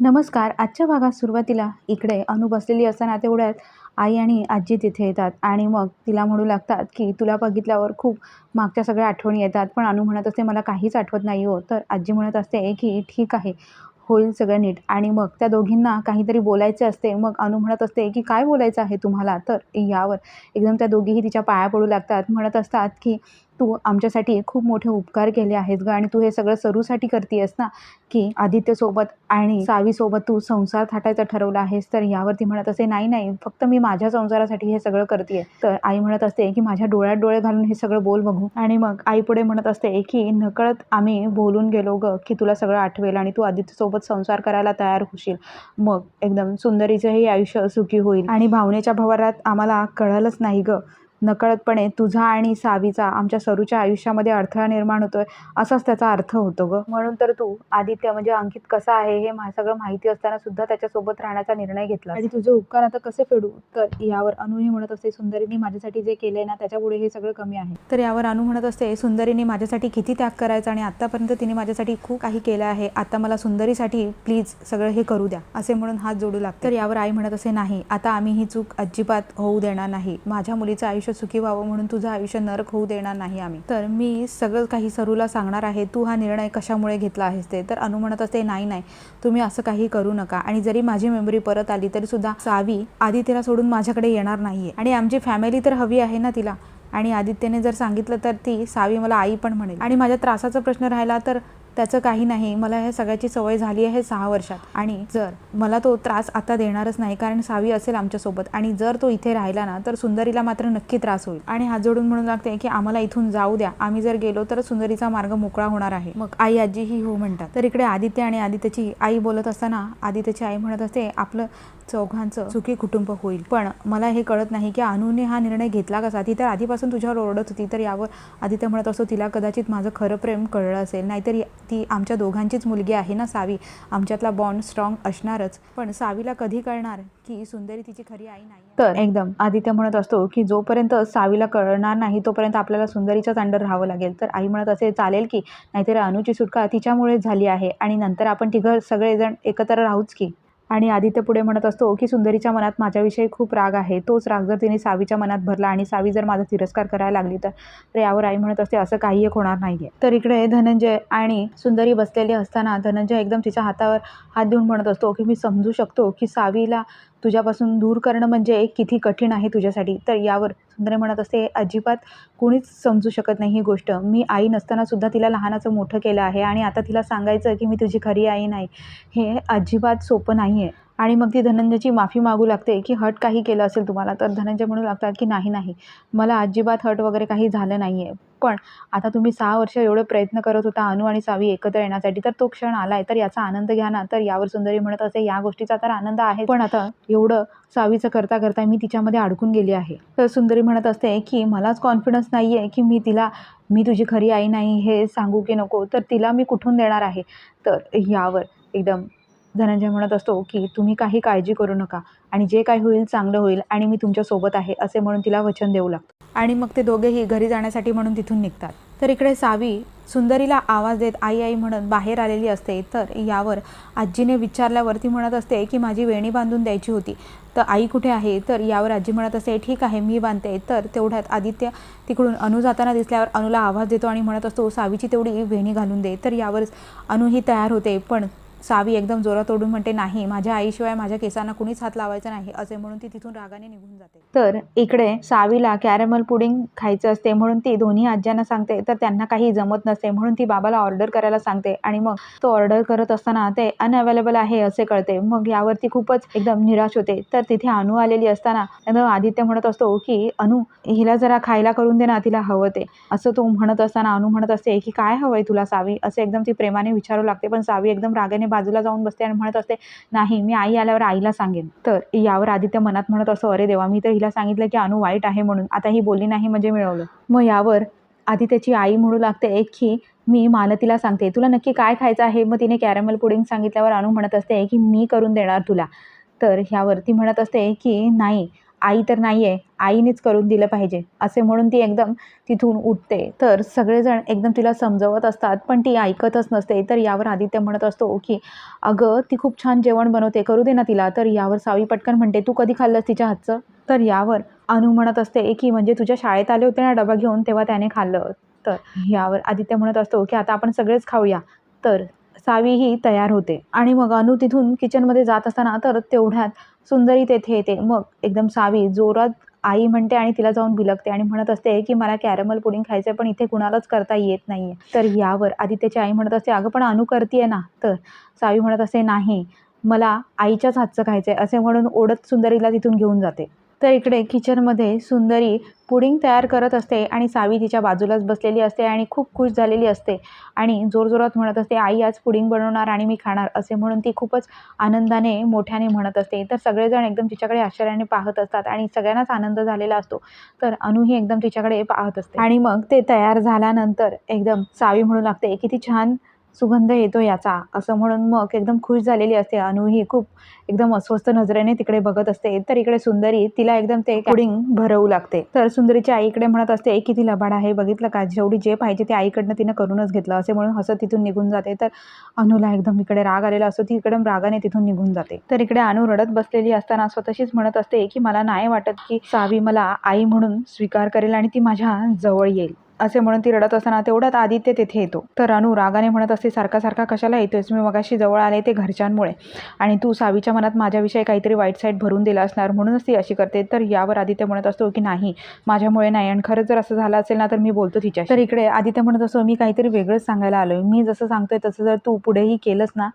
नमस्कार आजच्या भागात सुरुवातीला इकडे अनु बसलेली असताना तेवढ्यात आई आणि आजी तिथे येतात आणि मग तिला म्हणू लागतात की तुला बघितल्यावर खूप मागच्या सगळ्या आठवणी येतात. पण अनु म्हणत असते मला काहीच आठवत नाही हो. तर आजी म्हणत असते की ठीक आहे होईल सगळं नीट. आणि मग त्या दोघींना काहीतरी बोलायचे असते. मग अनु म्हणत असते की काय बोलायचं आहे तुम्हाला? तर यावर एकदम त्या दोघीही तिच्या पाया पडू लागतात. म्हणत असतात की तू आमच्यासाठी खूप मोठे उपकार केले आहेत गं आणि तू हे सगळं सरूसाठी करते आहेस ना? की आदित्यसोबत आणि सावीसोबत तू संसार थाटायचं ठरवलं आहेस तर यावरती म्हणत असे नाही नाही फक्त मी माझ्या संसारासाठी हे सगळं करते तर आई म्हणत असते की माझ्या डोळ्यात डोळे घालून हे सगळं बोल बघू. आणि मग आई पुढे म्हणत असते की नकळत आम्ही बोलून गेलो ग की तुला सगळं आठवेल आणि तू आदित्यसोबत संसार करायला तयार होशील. मग एकदम सुंदरीचंही आयुष्य सुखी होईल आणि भावनेच्या भवारात आम्हाला कळलंच नाही ग. नकळतपणे तुझा आणि सावीचा आमच्या सरूच्या आयुष्यामध्ये अडथळा निर्माण होतोय असाच त्याचा अर्थ होतो ग. म्हणून तर तू आदित्य म्हणजे अंकित कसा आहे हे सगळं माहिती असताना सुद्धा त्याच्यासोबत राहण्याचा निर्णय घेतला. आणि तुझे उपकार आता कसे फेडू? तर यावर अनुही म्हणत असते सुंदरीने माझ्यासाठी जे केलंय ना त्याच्यापुढे हे सगळं कमी आहे. तर यावर अनु म्हणत असते सुंदरीने माझ्यासाठी किती त्याग करायचा आणि आतापर्यंत तिने माझ्यासाठी खूप काही केलं आहे. आता मला सुंदरीसाठी प्लीज सगळं हे करू द्या. असे म्हणून हात जोडू लागतो. तर यावर आई म्हणत असे नाही आता आम्ही ही चूक अजिबात होऊ देणार नाही. माझ्या मुलीचं आयुष्य सुखी व्हावं म्हणून तुझं आयुष्य नरक होऊ देणार नाही आम्ही. तर मी सगळं काही सरूला सांगणार आहे तू हा निर्णय कशामुळे घेतला आहेस ते? तर अनु म्हणत असते नाही नाही तुम्ही असं काही करू नका. आणि जरी माझी मेमरी परत आली तरी सुद्धा सावी आदित्यला सोडून माझ्याकडे येणार नाहीये. आणि आमची फॅमिली तर हवी आहे ना तिला. आणि आदित्यने जर सांगितलं तर ती सावी मला आई पण म्हणेल. आणि माझ्या त्रासाचा प्रश्न राहिला तर त्याचं काही नाही. मला ह्या सगळ्याची सवय झाली आहे सहा वर्षात. आणि जर मला तो त्रास आता देणारच नाही कारण सावी असेल आमच्यासोबत आणि जर तो इथे राहिला ना तर सुंदरीला मात्र नक्की त्रास होईल. आणि हात जोडून म्हणून लागते की आम्हाला इथून जाऊ द्या. आम्ही जर गेलो तर सुंदरीचा मार्ग मोकळा होणार आहे. मग आई आजी ही हो म्हणतात. तर इकडे आदित्य आणि आदित्यची आई बोलत असताना आदित्यची आई म्हणत असते आपलं चौघांचं सुखी कुटुंब होईल. पण मला हे कळत नाही की अनुने हा निर्णय घेतला कसा? ती तर आधीपासून तुझ्यावर ओरडत होती तर यावर आदित्य म्हणत असतो तिला कदाचित माझं खरं प्रेम कळलं असेल. नाहीतर ती आमच्या दोघांचीच मुलगी आहे ना सावी? आमच्यातला बॉन्ड स्ट्रॉंग असणारच. पण सावीला कधी कळणार की सुंदरी तिची खरी आई नाही तर एकदम. आदित्य म्हणत असतो की जोपर्यंत सावीला कळणार नाही तोपर्यंत आपल्याला सुंदरीच्याच अंडर राहावं लागेल. तर आई म्हणत असे चालेल की. नाहीतर अनुची सुटका तिच्यामुळेच झाली आहे आणि नंतर आपण तिघं सगळेजण एकत्र राहूच की. आणि आदित्य पुढे म्हणत असतो की सुंदरीच्या मनात माझ्याविषयी खूप राग आहे. तोच राग जर तिने सावीच्या मनात भरला आणि सावी जर माझा तिरस्कार करायला लागली तर. तर यावर आई म्हणत असते असं काही एक होणार नाहीये. तर इकडे धनंजय आणि सुंदरी बसलेली असताना धनंजय एकदम तिच्या हातावर हात देऊन म्हणत असतो की मी समजू शकतो की सावीला तुझ्यापासून दूर करणं म्हणजे किती कठीण आहे तुझ्यासाठी? तर यावर सुंदर म्हणत असते अजिबात कुणीच समजू शकत नाही ही गोष्ट. मी आई नसताना सुद्धा तिला लहानाचं मोठं केलं आहे आणि आता तिला सांगायचं की मी तुझी खरी आई नाही. हे अजिबात सोपं नाही आहे आणि मग ती धनंजयची माफी मागू लागते की हट काही केलं असेल तुम्हाला तर धनंजय म्हणू लागतात की नाही नाही. मला अजिबात हट वगैरे काही झालं नाही आहे पण आता तुम्ही सहा वर्ष एवढे प्रयत्न करत होता अनु आणि सावी एकत्र येण्यासाठी तर तो क्षण आलाय तर याचा आनंद घ्या ना. तर यावर सुंदरी म्हणत असे या गोष्टीचा तर आनंद आहे पण आता एवढं सावीचं करता करता मी तिच्यामध्ये अडकून गेली आहे. तर सुंदरी म्हणत असते की मलाच कॉन्फिडन्स नाही आहे की मी तिला मी तुझी खरी आई नाही हे सांगू की नको तर तिला मी कुठून देणार आहे? तर यावर एकदम धनंजय म्हणत असतो की तुम्ही काही काळजी करू नका आणि जे काही होईल चांगलं होईल आणि मी तुमच्यासोबत आहे असे म्हणून तिला वचन देऊ लागतो. आणि मग ते दोघेही घरी जाण्यासाठी म्हणून तिथून निघतात. तर इकडे सावी सुंदरीला आवाज देत आई आई म्हणत बाहेर आलेली असते. तर यावर आजीने विचारल्यावर ती म्हणत असते की माझी वेणी बांधून द्यायची होती. तर आई कुठे आहे? तर यावर आजी म्हणत असते ठीक आहे मी बांधते. तर तेवढ्यात आदित्य तिकडून अनु जाताना दिसल्यावर अनुला आवाज देतो आणि म्हणत असतो सावीची तेवढी वेणी घालून दे. तर यावर अनुही तयार होते. पण सावी एकदम जोरात ओढून म्हणते नाही माझ्या आईशिवाय माझ्या केसांना कुणीच हात लावायचा नाही असे म्हणून ती तिथून रागाने निघून जाते. तर इकडे सावीला कॅरेमल पुडिंग खायचं असते म्हणून ती दोन्ही आज्यांना सांगते तर त्यांना काही जमत नसते म्हणून ती बाबाला ऑर्डर करायला सांगते आणि मग तो ऑर्डर करत असताना ते अनअवेलेबल आहे असे कळते. मग यावरती खूपच एकदम निराश होते. तर तिथे अनु आलेली असताना आदित्य म्हणत असतो की अनु हिला जरा खायला करून दे ना तिला हवं ते. असं तो म्हणत असताना अनु म्हणत असते की काय हवंय तुला सावी? असे एकदम ती प्रेमाने विचारू लागते पण सावी एकदम रागाने बाजूला जाऊन बसते आणि म्हणत असते नाही मी आई आल्यावर आईला सांगेन. तर यावर आदित्य मनात म्हणत असं अरे देवा मी तर हिला सांगितलं की अनु वाईट आहे म्हणून आता ही बोलली नाही म्हणजे मिळवलं. मग यावर आदित्यची आई म्हणू लागते की मी मालतीला सांगते. तुला नक्की काय खायचं आहे? मग तिने कॅरमल पुडिंग सांगितल्यावर अनु म्हणत असते की मी करून देणार तुला. तर ह्यावरती म्हणत असते की नाही आई तर नाही आहे आईनेच करून दिलं पाहिजे असे म्हणून ती एकदम तिथून उठते. तर सगळेजण एकदम तिला समजवत असतात पण ती ऐकतच नसते. तर यावर आदित्य म्हणत असतो की अगं ती खूप छान जेवण बनवते करू दे ना तिला. तर यावर सावी पटकन म्हणते तू कधी खाल्लंस तिच्या हातचं? तर यावर अनु म्हणत असते की म्हणजे तुझ्या शाळेत आले होते ना डबा घेऊन तेव्हा त्याने खाल्लं. तर यावर आदित्य म्हणत असतो की आता आपण सगळेच खाऊया. तर सावीही तयार होते. आणि मग अनु तिथून किचनमध्ये जात असताना तर तेवढ्यात सुंदरी तेथे येते. मग एकदम सावी जोरात आई म्हणते आणि तिला जाऊन बिलगते आणि म्हणत असते की मला कॅरमल पुडिंग खायचं आहे पण इथे कुणालाच करता येत नाही आहे तर यावर आदित्यची आई म्हणत असते अगं पण अनु करते ना. तर सावी म्हणत असते नाही मला आईच्याच हातचं खायचं आहे असे म्हणून ओढत सुंदरीला तिथून घेऊन जाते. तर इकडे किचनमध्ये सुंदरी पुडिंग तयार करत असते आणि सावी तिच्या बाजूलाच बसलेली असते आणि खूप खुश झालेली असते. आणि जोरजोरात म्हणत असते आई आज पुडिंग बनवणार आणि मी खाणार असे म्हणून ती खूपच आनंदाने मोठ्याने म्हणत असते. तर सगळेजण एकदम तिच्याकडे आश्चर्याने पाहत असतात आणि सगळ्यांनाच आनंद झालेला असतो. तर अनुही एकदम तिच्याकडे पाहत असते. आणि मग ते तयार झाल्यानंतर एकदम सावी म्हणू लागते किती छान सुगंध येतो याचा. असं म्हणून मग एकदम खुश झालेली असते. अनुही खूप एकदम अस्वस्थ नजरेने तिकडे बघत असते. तर इकडे सुंदरी तिला एकदम ते पुडिंग भरवू लागते. तर सुंदरीच्या आईकडे म्हणत असते की ती लबाड आहे. बघितलं का? जेवढी जे पाहिजे ते आईकडनं तिनं करूनच घेतलं. असे म्हणून हसत तिथून निघून जाते. तर अनुला एकदम इकडे राग आलेला असतो. ती इकडे रागाने तिथून निघून जाते. तर इकडे अनु रडत बसलेली असताना स्वतःशीच म्हणत असते की मला नाही वाटत की सावी मला आई म्हणून स्वीकार करेल आणि ती माझ्या जवळ येईल. असे म्हणून ती रडत असताना तेवढ्यात आदित्य तेथे येतो. तर अनु रागाने म्हणत असते सारखा सारखा कशाला येतोयस? मी मगाशी जवळ आले ते घरच्यांमुळे. आणि तू सावीच्या मनात माझ्याविषयी काहीतरी वाईट साईट भरून दिला असणार म्हणूनच ती अशी करते. तर यावर आदित्य म्हणत असतो की नाही माझ्यामुळे नाही. आणि खरंच जर असं झालं असेल ना तर मी बोलतो तिच्या तर इकडे आदित्य म्हणत असतो मी काहीतरी वेगळंच सांगायला आलोय. मी जसं सांगतोय तसं जर तू पुढेही केलंस ना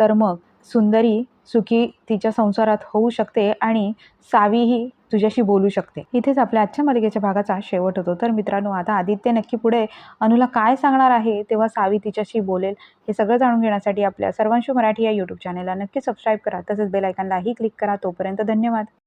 तर मग सुंदरी सुखी तिच्या संसारात होऊ शकते आणि सावीही तुझ्याशी बोलू शकते. इथेच आपल्या आजच्या मालिकेच्या भागाचा शेवट होतो. तर मित्रांनो आता आदित्य नक्की पुढे अनुला काय सांगणार आहे तेव्हा सावी तिच्याशी बोलेल. हे सगळं जाणून घेण्यासाठी आपल्या सर्वांशु मराठी या यूट्यूब चॅनलला नक्की सबस्क्राईब करा. तसंच बेलायकनलाही क्लिक करा. तोपर्यंत धन्यवाद.